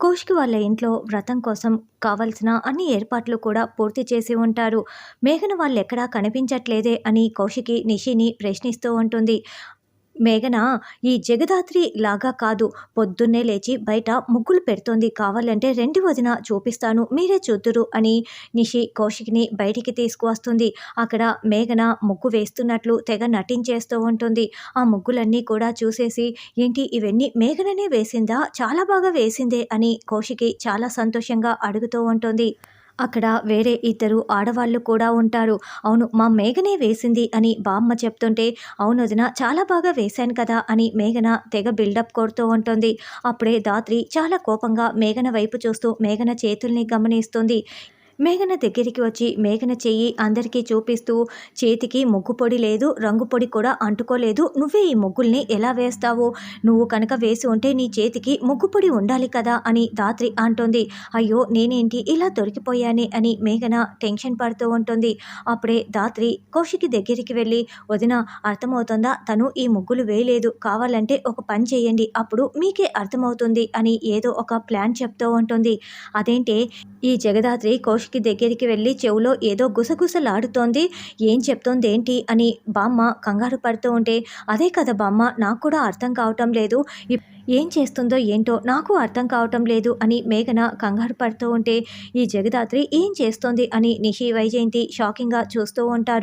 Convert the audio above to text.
కోష్కి వాళ్ళ ఇంట్లో వ్రతం కోసం కావలసిన అన్ని ఏర్పాట్లు కూడా పూర్తి చేసి ఉంటారు. మేఘన వాళ్ళు ఎక్కడా కనిపించట్లేదే అని కౌశికి నిషిని ప్రశ్నిస్తూ ఉంటుంది. మేఘన ఈ జగదాత్రి లాగా కాదు. పొద్దున్నే లేచి బయట ముగ్గులు పెడుతోంది. కావాలంటే రెండు వదిన చూపిస్తాను. మీరే చూద్దురు అని నిషి కౌశిక్ని బయటికి తీసుకువస్తుంది. అక్కడ మేఘన ముగ్గు వేస్తున్నట్లు తెగ నటించేస్తూ ఉంటుంది. ఆ ముగ్గులన్నీ కూడా చూసేసి ఏంటి ఇవన్నీ మేఘననే వేసిందా? చాలా బాగా వేసిందే అని కౌశికి చాలా సంతోషంగా అడుగుతూ ఉంటుంది. అక్కడ వేరే ఇద్దరు ఆడవాళ్ళు కూడా ఉంటారు. అవును మా మేఘనే వేసింది అని బామ్మ చెప్తుంటే అవును వదిన చాలా బాగా వేశాను కదా అని మేఘన తెగ బిల్డప్ కొడుతూ ఉంటుంది. అప్పుడే దాత్రి చాలా కోపంగా మేఘన వైపు చూస్తూ మేఘన చేతుల్ని గమనిస్తుంది. మేఘన దగ్గరికి వచ్చి మేఘన చెయ్యి అందరికీ చూపిస్తూ చేతికి ముగ్గు పొడి లేదు రంగు పొడి కూడా అంటుకోలేదు. నువ్వే ఈ ముగ్గుల్ని ఎలా వేస్తావు? నువ్వు కనుక వేసి ఉంటే నీ చేతికి ముగ్గు పొడి ఉండాలి కదా అని దాత్రి అంటుంది. అయ్యో నేనేంటి? ఇలా దొరికిపోయానే అని మేఘన టెన్షన్ పడుతూ ఉంటుంది. అప్పుడే దాత్రి కౌశికి దగ్గరికి వెళ్ళి వదిన అర్థమవుతుందా? తను ఈ ముగ్గులు వేయలేదు. కావాలంటే ఒక పని చేయండి. అప్పుడు మీకే అర్థమవుతుంది అని ఏదో ఒక ప్లాన్ చెప్తూ ఉంటుంది. అదేంటే ఈ జగదాత్రి కౌశిక్ కి దగ్గరికి వెళ్ళి చెవులో ఏదో గుసగుసలాడుతోంది. ఏం చెప్తోంది ఏంటి అని బామ్మ కంగారు పడుతూ ఉంటే అదే కదా బామ్మ నాకు కూడా అర్థం కావటం లేదు. ఏం చేస్తుందో ఏంటో నాకు అర్థం కావటం లేదు అని మేఘన కంగారు పడుతూ ఉంటే ఈ జగదాత్రి ఏం చేస్తోంది? అని నిషి వైజయంతి షాకింగ్గా చూస్తూ ఉంటారు.